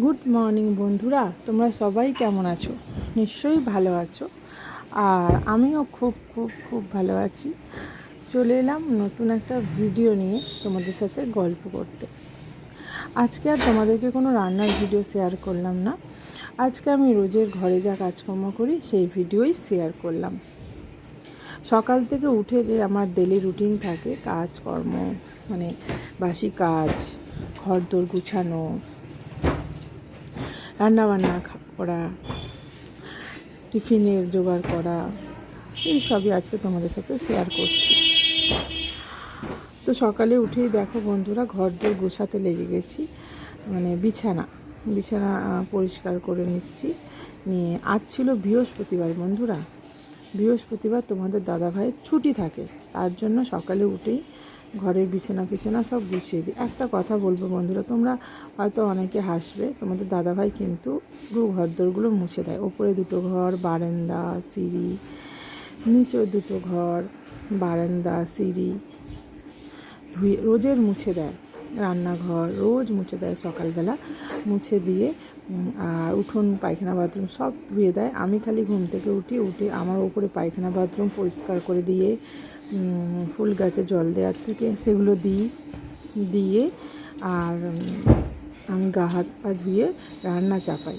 Good morning বন্ধুরা। তোমরা সবাই কেমন আছো? নিশ্চয়ই ভালো আছো। আর আমিও খুব খুব খুব ভালো আছি। চলে এলাম নতুন একটা ভিডিও নিয়ে তোমাদের সাথে গল্প করতে। আজকে আর তোমাদেরকে কোনো রান্নার ভিডিও শেয়ার করলাম না। আজকে আমি রোজের ঘরে যা কাজকর্ম করি, সেই ভিডিওই শেয়ার করলাম। সকাল থেকে উঠে যে আমার ডেলি রুটিন থাকে, কাজকর্ম মানে বাসি কাজ ঘর দোর গুছানো রান্নাবান্না করা টিফিনের জোগাড় করা, সেই সবই আজকে তোমাদের সাথে শেয়ার করছি। তো সকালে উঠেই দেখো বন্ধুরা, ঘর দোর গোছাতে লেগে গেছি মানে বিছানা বিছানা পরিষ্কার করে নিচ্ছি। নিয়ে আজ ছিল বৃহস্পতিবার বন্ধুরা। বৃহস্পতিবার তোমাদের দাদা ভাইয়ের ছুটি থাকে, তার জন্য সকালে উঠেই ঘরের বিছানা পিছানা সব গুছিয়ে দিই। একটা কথা বলব বন্ধুরা, তোমরা হয়তো অনেকে হাসবে, তোমাদের দাদাভাই কিন্তু পুরো ঘরদোরগুলো মুছে দেয়। ওপরে দুটো ঘর, বারান্দা, সিঁড়ি, নিচে দুটো ঘর, বারান্দা, সিঁড়ি, ধুয়ে রোজের মুছে দেয় রান্নাঘর, রোজ মুছে দেয় সকালবেলা। মুছে দিয়ে আর উঠোন, পায়খানা, বাথরুম সব ধুয়ে দেয়। আমি খালি ঘুম থেকে উঠি, উঠে আমার ওপরে পায়খানা, বাথরুম পরিষ্কার করে দিয়ে ফুল গাছে জল দেওয়ার থেকে সেগুলো দিই, দিয়ে আর আমি গা হাত পা ধুয়ে রান্না চাপাই।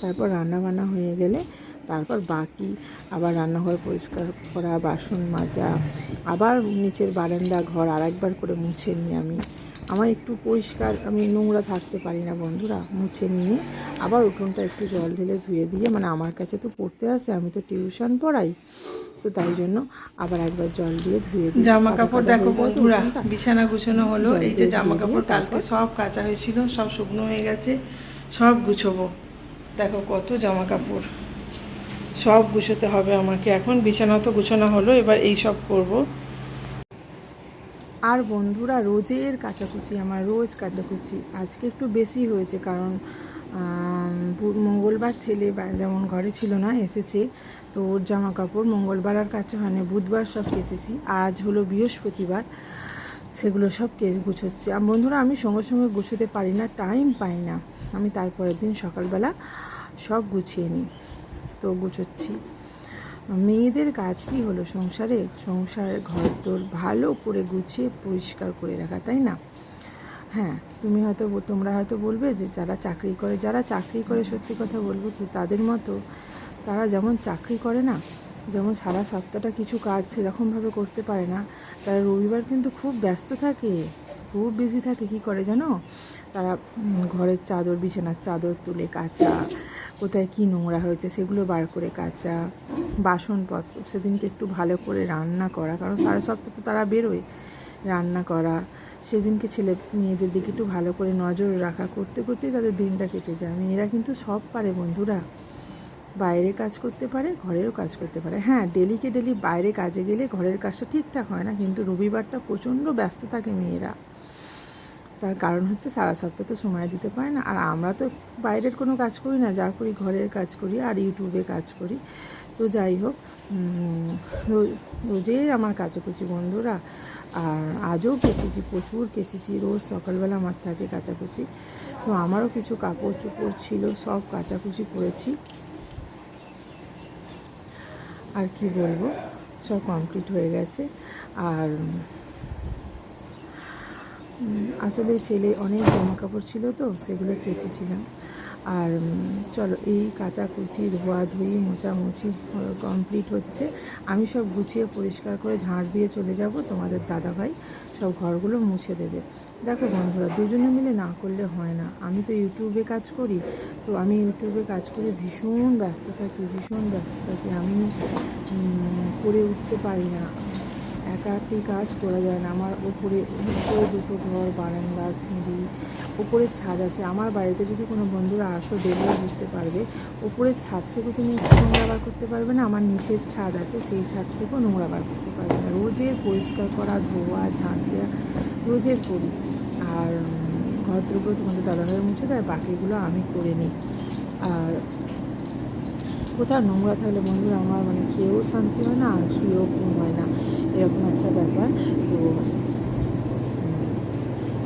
তারপর রান্না বান্না হয়ে গেলে তারপর বাকি আবার রান্নাঘর পরিষ্কার করা, বাসন মাজা, আবার নিচের বারান্দা ঘর আর একবার করে মুছে নিই আমি। আমার একটু পরিষ্কার, আমি নোংরা থাকতে পারি না বন্ধুরা, মুছে নিয়ে আবার উঠোনটা একটু জল ঢেলে ধুয়ে দিয়ে মানে আমার কাছে তো পড়তে আসে, আমি তো টিউশন পড়াই। তো তাই জন্য আবার একবার জল দিয়ে ধুয়ে দিই জামা কাপড় দেখো বন্ধুরা বিছানা গুছানো হলো এই যে জামা কাপড় কালকে সব কাঁচা হয়েছিল সব শুকনো হয়ে গেছে সব গুছোবো। দেখো কত জামা কাপড়। সব গুছোতে হবে আমাকে এখন বিছানা তো গুছানো হলো এবার এই সব করব। আর বন্ধুরা রোজের কাচাকুচি আমার রোজ কাচাকুচি। আজকে একটু বেশি হয়েছে কারণ মঙ্গলবার ছেলে যেমন ঘরে ছিল না এসেছে। তো ওর জামা কাপড় মঙ্গলবার আর কাছে হয়নি, বুধবার সব কেচেছি। আজ হলো বৃহস্পতিবার, সেগুলো সব কে গুছোচ্ছি। আর বন্ধুরা, আমি সঙ্গে সঙ্গে গুছোতে পারি না টাইম পাই না। আমি তারপরের দিন সকালবেলা সব গুছিয়ে নিই, তো গুছোচ্ছি। মেয়েদের কাজ কি হলো সংসারে? সংসারের ঘর তোর ভালো করে গুছিয়ে পরিষ্কার করে রাখা, তাই না? হ্যাঁ তুমি হয়তো তোমরা হয়তো বলবে যে যারা চাকরি করে, যারা চাকরি করে, সত্যি কথা বলব কি, তাদের মতো তারা যেমন চাকরি করে না, যেমন সারা সপ্তাহটা কিছু কাজ সেরকমভাবে করতে পারে না, তারা রবিবার কিন্তু খুব ব্যস্ত থাকে, খুব বিজি থাকে, কি করে জানো? তারা ঘরের চাদর বিছানার চাদর তুলে কাচা, কোথায় কী নোংরা হয়েছে সেগুলো বার করে কাচা, বাসনপত্র সেদিনকে একটু ভালো করে রান্না করা, কারণ সারা সপ্তাহ তো তারা বেরোয় রান্না করা। সেদিনকে ছেলে মেয়েদের দিকে একটু ভালো করে নজর রাখা, করতে, করতেই তাদের দিনটা কেটে যায়। মেয়েরা কিন্তু সব পারে বন্ধুরা। বাইরে কাজ করতে পারে, ঘরেরও কাজ করতে পারে। হ্যাঁ ডেলিকে ডেলি বাইরে কাজে গেলে ঘরের কাজটা ঠিকঠাক হয় না, কিন্তু রবিবারটা প্রচণ্ড ব্যস্ত থাকে মেয়েরা। তার কারণ হচ্ছে সারা সপ্তাহ তো সময় দিতে পারে না। আর আমরা তো বাইরের কোনো কাজ করি না, যা করি ঘরের কাজ করি আর ইউটিউবে কাজ করি। তো যাই হোক রোজেই আমার কাচাকুচি বন্ধুরা, আর আজও কেচেছি, প্রচুর কেচেছি, রোজ সকালবেলা আমার থাকে কাচাকুচি। তো আমারও কিছু কাপড় চোপড় ছিল, সব কাচাকুচি করেছি। আর কি বলব? সব কমপ্লিট হয়ে গেছে। আর আসলে ছেলে অনেক জামা কাপড় ছিল তো, সেগুলো কেচেছিলাম। আর চলো, এই কাঁচা কুচি, ধোয়া ধোয়াধুয়ি মোছামুছি কমপ্লিট হচ্ছে। আমি সব গুছিয়ে পরিষ্কার করে ঝাঁট দিয়ে চলে যাব, তোমাদের দাদাভাই সব ঘরগুলো মুছে দেবে। দেখো বন্ধুরা, দুজনে মিলে না করলে হয় না। আমি তো ইউটিউবে কাজ করি, তো আমি ইউটিউবে কাজ করে ভীষণ ব্যস্ত থাকি, ভীষণ ব্যস্ত থাকি। আমি করে উঠতে পারি না। একটি কাজ করা যায় না। আমার উপরে দুটো ঘর, বারান্দা, সিঁড়ি উপরে ছাদ আছে। আমার বাড়িতে যদি কোনো বন্ধুরা আসো দেখলে বুঝতে পারবে উপরের ছাদ থেকে তুমি নোংরা বার করতে পারবে না, আমার নিচের ছাদ আছে, সেই ছাদ থেকেও নোংরা বার করতে পারবে না। রোজের পরিষ্কার করা, ধোয়া ঝাঁট দেওয়া রোজের করি। আর ঘর দুর্গুলো তোমাদের দাদাভাই মুছে দেয়, বাকিগুলো আমি করে নিই। আর কোথাও নোংরা থাকলে বন্ধুরা, আমার মানে খেয়েও শান্তি হয় না, আর শুয়েও হয় না। এরকম একটা ব্যাপার। তো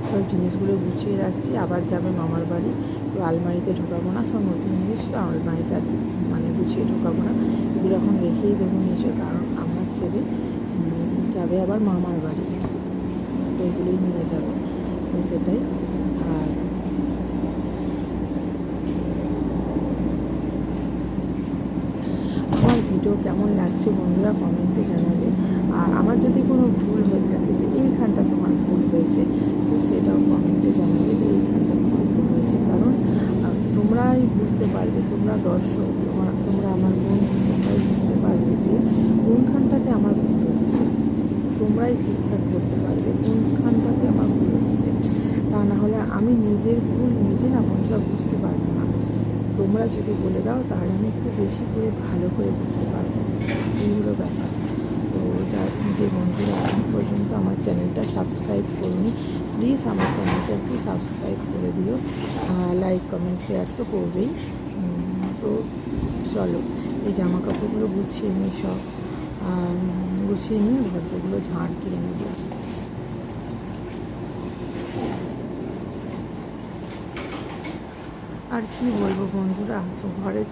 সব জিনিসগুলো গুছিয়ে রাখছি। আবার যাবে মামার বাড়ি। তো আলমারিতে ঢোকাবো না, সব নতুন জিনিস তো আলমারিতে আর মানে গুছিয়ে ঢোকাবো না। এগুলো এখন রেখেই দেবো নিচে কারণ আমার ছেলে যাবে আবার মামার বাড়ি। তো এগুলোই নিয়ে যাবে। তো সেটাই। আর ভিডিও কেমন লাগছে বন্ধুরা কমেন্টে জানাবে। আর আমার যদি কোনো ভুল হয়ে থাকে যে এইখানটা তোমার ভুল হয়েছে, তো সেটাও কমেন্টে জানাবে যে এইখানটা তোমার ভুল হয়েছে। কারণ তোমরাই বুঝতে পারবে, তোমরা দর্শক, তোমার, তোমরা আমার বন্ধু, তোমরাই বুঝতে পারবে যে কোনখানটাতে আমার ভুল হচ্ছে। তোমরাই ঠিকঠাক করতে পারবে কোনখানটাতে আমার ভুল হচ্ছে। তা না হলে আমি নিজের ভুল নিজে না, বন্ধুরা বুঝতে পারব না। তোমরা যদি বলে দাও, তাহলে আমি একটু বেশি করে ভালো করে বুঝতে পারব। এইগুলো ব্যাপার। যে বন্ধুরা এখন পর্যন্ত আমার চ্যানেলটা সাবস্ক্রাইব করুন প্লিজ আমার চ্যানেলটা একটু সাবস্ক্রাইব করে দিও। লাইক কমেন্ট শেয়ার তো করবেই। তো চলো, এই জামা কাপড়গুলো গুছিয়ে নিই সব। আর গুছিয়ে নিয়ে ভদ্রগুলো ঝাঁট দিয়ে নেব। আর কি বলব বন্ধুরা, আসো ঘরের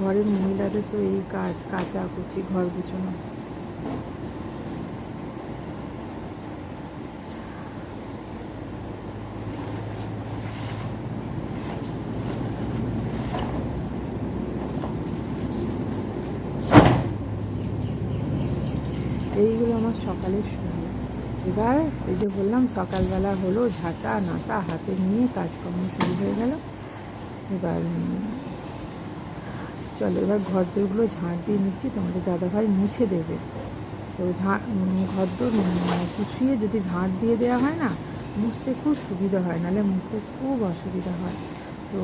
ঘরের মহিলাদের তো এই কাজ, কাচা কুচি, ঘর গুছানো এইগুলো আমার সকালের শুরু এবার এই যে বললাম, সকালবেলা হলো ঝাঁটা নাটা হাতে নিয়ে কাজকর্ম শুরু হয়ে গেল। এবার, চলো, এবার ঘর দোরগুলো ঝাঁট দিয়ে নিচ্ছি, তোমাদের দাদাভাই মুছে দেবে। তো ঘর দোর মানে কুচিয়ে যদি ঝাঁট দিয়ে দেওয়া হয় না, মুছতে খুব সুবিধা হয়, নাহলে মুছতে খুব অসুবিধা হয়। তো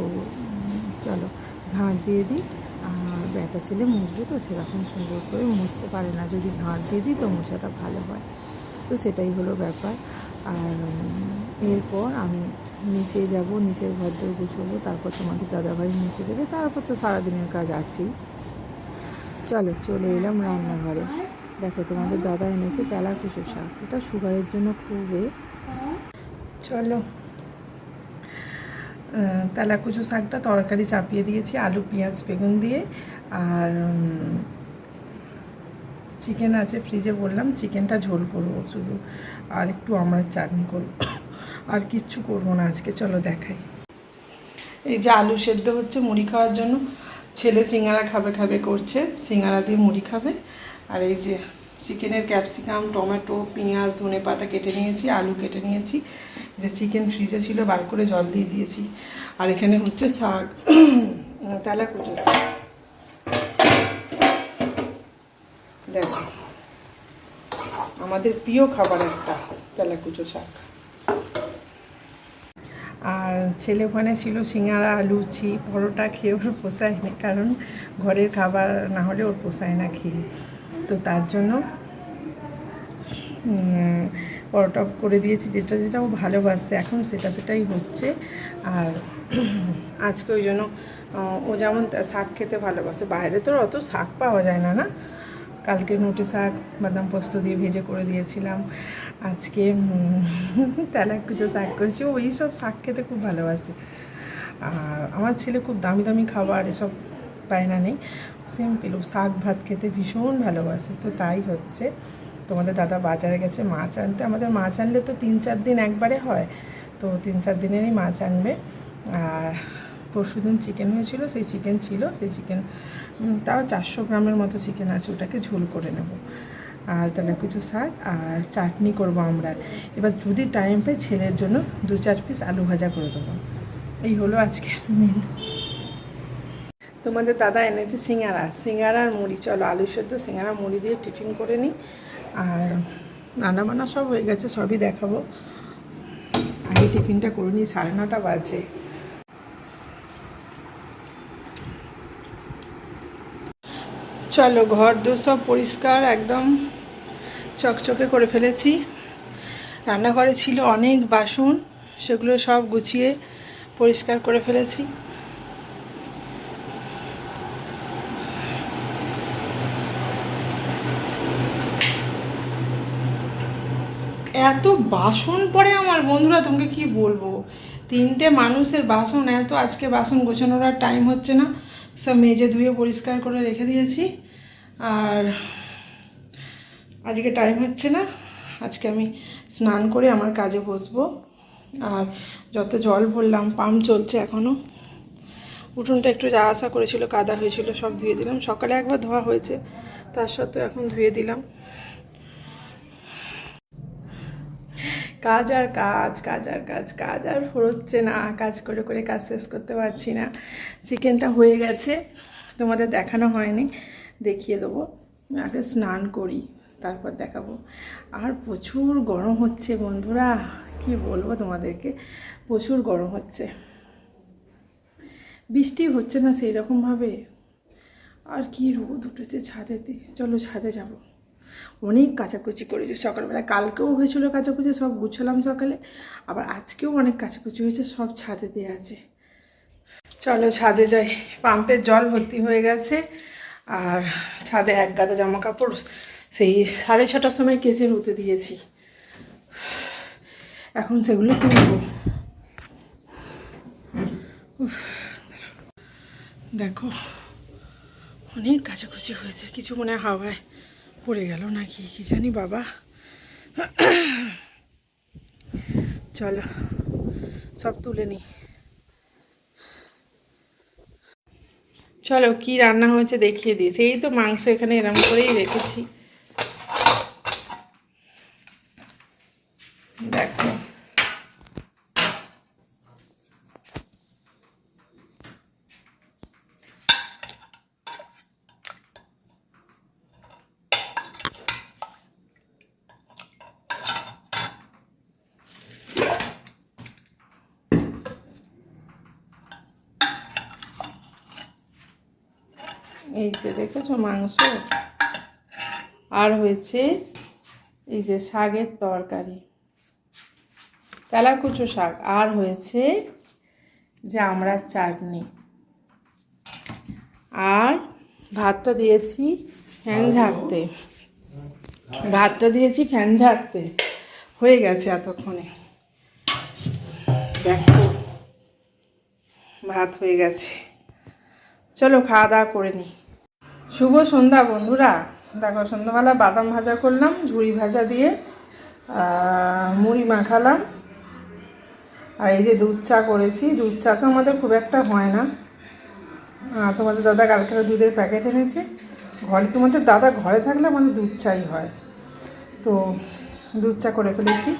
চলো, ঝাঁট দিয়ে দিই। আর ব্যাটা ছেলে মুছবে তো, সেরকম সুন্দর করে মুছতে পারে না। যদি ঝাঁট দিয়ে দিই তো মোছাটা ভালো হয়। তো সেটাই হলো ব্যাপার। আর এরপর আমি নিচে যাব, নিচের ঘর দোর গুছবো, তারপর তোমাদের দাদাভাই মুছে দেবে, তারপর তো সারাদিনের কাজ আছেই। চলো, চলে এলাম রান্নাঘরে। দেখো, তোমাদের দাদা এনেছে পেলা কুচো শাক। এটা সুগারের জন্য খুবই চলো। তেলাকুচো শাকটা তরকারি চাপিয়ে দিয়েছি, আলু, পেঁয়াজ, বেগুন দিয়ে। আর চিকেন আছে ফ্রিজে বললাম, চিকেনটা ঝোল করব শুধু। আর একটু আমরা চাটনি করব। আর কিচ্ছু করব না আজকে, চলো দেখাই। এই যে আলু সেদ্ধ হচ্ছে মুড়ি খাওয়ার জন্য, ছেলে সিঙ্গারা খাবে খাবে করছে, সিঙ্গারা দিয়ে মুড়ি খাবে। আর এই যে চিকেনের ক্যাপসিকাম, টমেটো, পেঁয়াজ, ধনে পাতা কেটে নিয়েছি, আলু কেটে নিয়েছি। যে চিকেন ফ্রিজে ছিল, বার করে জল দিয়ে দিয়েছি। আর এখানে হচ্ছে শাক তেলা কুচো শাক। দেখো, আমাদের প্রিয় খাবার একটা তেলা কুচো শাক। আর ছেলে ওখানে ছিল, সিঙ্গারা, লুচি, পরোটা খেয়ে ওর পোষায়নি, কারণ ঘরের খাবার না হলে ওর পোষায় না খেয়ে। তো তার জন্য পরোটা করে দিয়েছি, যেটা যেটা ও ভালোবাসছে, এখন সেটা সেটাই হচ্ছে। আর আজকে ওই জন্য ও যেমন শাক খেতে ভালোবাসে, বাইরে তো অত শাক পাওয়া যায় না না? কালকে নোটে শাক, বাদাম পোস্ত দিয়ে ভেজে করে দিয়েছিলাম। আজকে তেলা কুচো শাক করেছি ওই সব শাক খেতে খুব ভালোবাসে। আর আমার ছেলে খুব দামি দামি খাবার, এসব পায় না নেই। সিম্পল শাক ভাত খেতে ভীষণ ভালোবাসে। তো তাই হচ্ছে, তোমাদের দাদা বাজারে গেছে মাছ আনতে। আমাদের মাছ আনলে তো তিন চার দিন একবারে হয়। তো তিন চার দিনেরই মাছ আনবে। আর পরশু দিন চিকেন হয়েছিল, সেই চিকেন ছিল, সেই চিকেন তাও চারশো গ্রামের মতো চিকেন আছে, ওটাকে ঝোল করে নেব। আর তাহলে কিছু শাক, আর চাটনি করব আমরা। এবার যদি টাইম পাই, ছেলের জন্য দু চার পিস আলু ভাজা করে দেবো। এই হলো আজকের মেনু তোমাদের দাদা এনেছে সিঙ্গারা। সিঙ্গারা আর মুড়ি, চলো আলু সেদ্ধ সিঙ্গারা মুড়ি দিয়ে টিফিন করে নিই। আর রান্না বান্না সব হয়ে গেছে, সবই দেখাবো। আগে টিফিনটা করে নিই, সাড়ে নটা বাজে। চলো, ঘর দু সব পরিষ্কার, একদম চকচকে করে ফেলেছি। রান্নাঘরে ছিল অনেক বাসন, সেগুলো সব গুছিয়ে পরিষ্কার করে ফেলেছি। এত বাসন পড়ে আমার, বন্ধুরা তোমাকে কি বলব? তিনটে মানুষের বাসন, এত আজকে বাসন গোছানোর আর টাইম হচ্ছে না। সব মেজে ধুয়ে পরিষ্কার করে রেখে দিয়েছি। আর আজকে টাইম হচ্ছে না। আজকে আমি স্নান করে আমার কাজে বসবো। আর যত জল ভরলাম, পাম্প চলছে এখনও উঠোনটা একটু যা আসা করেছিল, কাদা হয়েছিল, সব ধুয়ে দিলাম। সকালে একবার ধোয়া হয়েছে, তার সত্ত্বেও এখন ধুয়ে দিলাম। কাজ আর কাজ কাজ আর কাজ কাজ আর ফুরোচ্ছে না, কাজ করে করে কাজ শেষ করতে পারছি না। চিকেনটা হয়ে গেছে, তোমাদের দেখানো হয়নি, দেখিয়ে দেবো। আগে স্নান করি, তারপর দেখাবো। আর প্রচুর গরম হচ্ছে বন্ধুরা, কি বলব তোমাদেরকে? প্রচুর গরম হচ্ছে। বৃষ্টি হচ্ছে না সেই রকমভাবে আর কি রোদ উঠেছে ছাদেতে। চলো ছাদে যাব। অনেক কাচাকুচি করেছি। সকালবেলা কালকেও হয়েছিল কাচাকুচি, সব গুছালাম সকালে। আবার আজকেও অনেক কাচাকুচি হয়েছে, সব ছাদে দিয়ে আছে। চলো ছাদে যাই। পাম্পের জল ভর্তি হয়ে গেছে। আর ছাদে এক গাদা জামা কাপড় সেই সাড়ে ছটার সময় কেচে রুতে দিয়েছি। এখন সেগুলো তুলবো। দেখো, অনেক কাছাকুচি হয়েছে, কিছু মনে হয়। হাওয়ায় পড়ে গেল নাকি? কি জানি বাবা। চলো, সব তুলে নিই চলো, কি রান্না হয়েছে দেখিয়ে দিই এই তো মাংস এখানে এরম করেই রেখেছি দেখো এই যে দেখেছ মাংস? আর হয়েছে এই যে শাকের তরকারি। তেলাকুচো শাক। আর হয়েছে যে আমরা চাটনি। আর ভাতটা দিয়েছি ফ্যান ঝাড়তে। ভাতটা দিয়েছি ফ্যান ঝাড়তে। হয়ে গেছে এতক্ষণে। দেখো ভাত হয়ে গেছে। চলো খাওয়া দাওয়া করে নিই শুভ সন্ধ্যা বন্ধুরা। দেখো, সন্ধ্যাবেলা বাদাম ভাজা করলাম, ঝুড়ি ভাজা দিয়ে মুড়ি মাখালাম। আর এই যে দুধ চা করেছি, দুধ চা তো আমাদের খুব একটা হয় না। তোমাদের দাদা কালকে দুধের প্যাকেট এনেছে। ঘরে, তোমাদের দাদা ঘরে থাকলে আমাদের দুধ চাই হয়। তো দুধ চা করে ফেলেছি।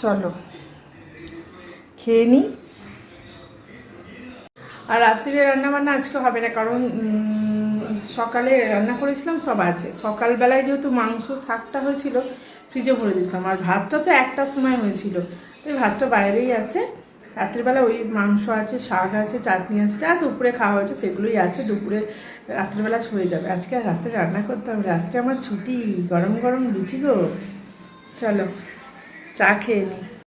চলো, খেয়ে নিই আর রাত্রিরে রান্নাবান্না আজকে হবে না, কারণ সকালে রান্না করেছিলাম, সব আছে। সকালবেলায় যেহেতু মাংস শাকটা হয়েছিল, ফ্রিজে ভরে দিয়েছিলাম। আর ভাতটা তো একটার সময় হয়েছিল। তো ভাতটা বাইরেই আছে। রাত্রিবেলা ওই মাংস আছে, শাক আছে, চাটনি আছে, যা দুপুরে খাওয়া হয়েছে সেগুলোই আছে। দুপুরে রাত্রিবেলা হয়ে যাবে। আজকে আর রাত্রে রান্না করতে হবে। রাত্রে আমার ছুটি। গরম গরম লুচি গো। চলো, চা খেয়ে নিই